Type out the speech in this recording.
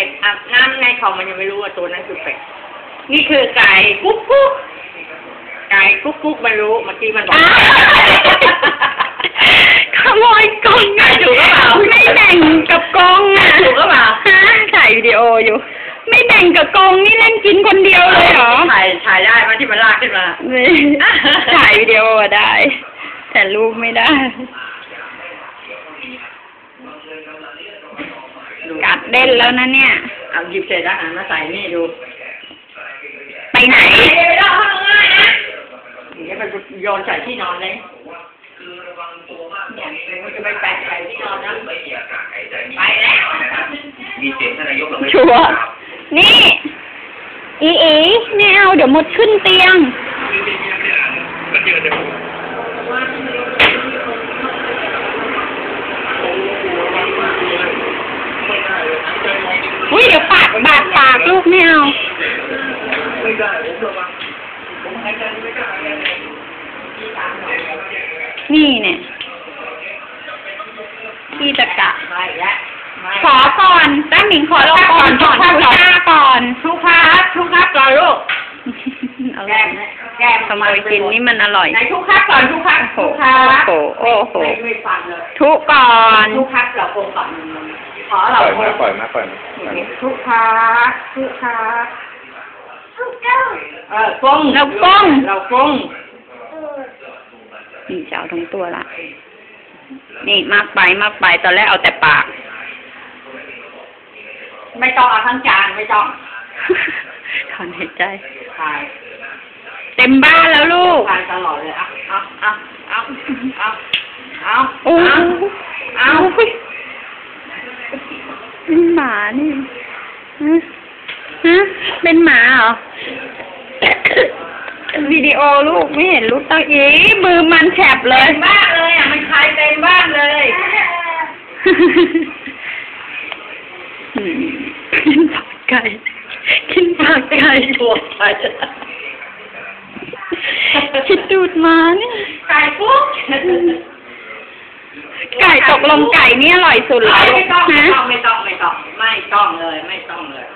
เป็ดอาบน้ำในเขามันยังไม่รู้ว่าตัวนั้นคือเป็ด นี่คือไก่กุ๊กกุ๊กไก่กุ๊กกุ๊กมันรู้เมื่อกี้มันบอกอ้าวขโมยกล่องไก่ถูกหรือเปล่าไม่แบ่งกับกองอะถูกหรือเปล่าฮะถ่ายวิดีโออยู่ ไม่แบ่งกับกองนี่เล่นกินคนเดียวเลยเหรอถ่ายถ่ายได้ไหมที่มันลากขึ้นมานี่ถ่ายวิดีโออะได้ แต่รูปไม่ได้ กัดเล่นแล้วนะเนี่ย เอาหยิบเศษอาหารมาใส่นี่ดู ไปไหนไปรอข้างล่างนะเดี๋ยวมันโยนใส่ที่นอนเลยเนี่ยมันจะไปแปะใส่ที่นอนนะไปแล้วมีเสียงท่านนายกเราไม่ชัวร์นี่ อีอีไม่เอาเดี๋ยวมดขึ้นเตียง มันเจอแต่ อุ้ยเดี๋ยวปากบาดปากลูกไม่เอาไม่ได้ผมระวังผมหายใจไม่กล้าเลยนี่เนี่ยพี่ตะกะไม่แล้วไม่ขอก่อนแป้งหมิงขอลงก่อนขอทุกท่าก่อนทุกครับทุกครับก่อนลูกเอาแก้มนะแก้มทำไมกินนี่มันอร่อยไหนทุกครับก่อนทุกครับโอ้โหทุกครับโอ้โหโอ้โหไม่ไม่ฟังเลยทุกก่อนทุกครับเราคงก่อน ขอปเราล่อยคมางปล่อยมาปล่อยมาปล่อยมาทุกครับทุกครับทุกเก้าเออกงเราก้งเรากงนี่จะเอาทั้งตัวละ นี่มากไปมากไปตอนแรกเอาแต่ปาก ไม่ต้องเอาทั้งจานไม่ต้องถอนหายใจ ถ่ายเต็มบ้านแล้วลูกถ่ายตลอดเลยอะเอาเอาเอาเอาเอาโอ้เอาเอายเป็น หมานี่ฮะฮะเป็นหมาเหรอ วิดีโอลูกไม่เห็นลูกตั้งอีมือมันแฉบเลเต็ยมบ้านเลยอะ มันคลายเต็มบ้านเลยอืมกินปากไก่ กินปากไก่ตัวไปคิดดูดมาเนี่ยไก่ปุ๊บไกลงไก่นี่อร่อยสุดแล้วไม่ต้องไม่นะต้องไม่ต้องไม่ต้องไม่ต้องเลยไม่ต้องเลย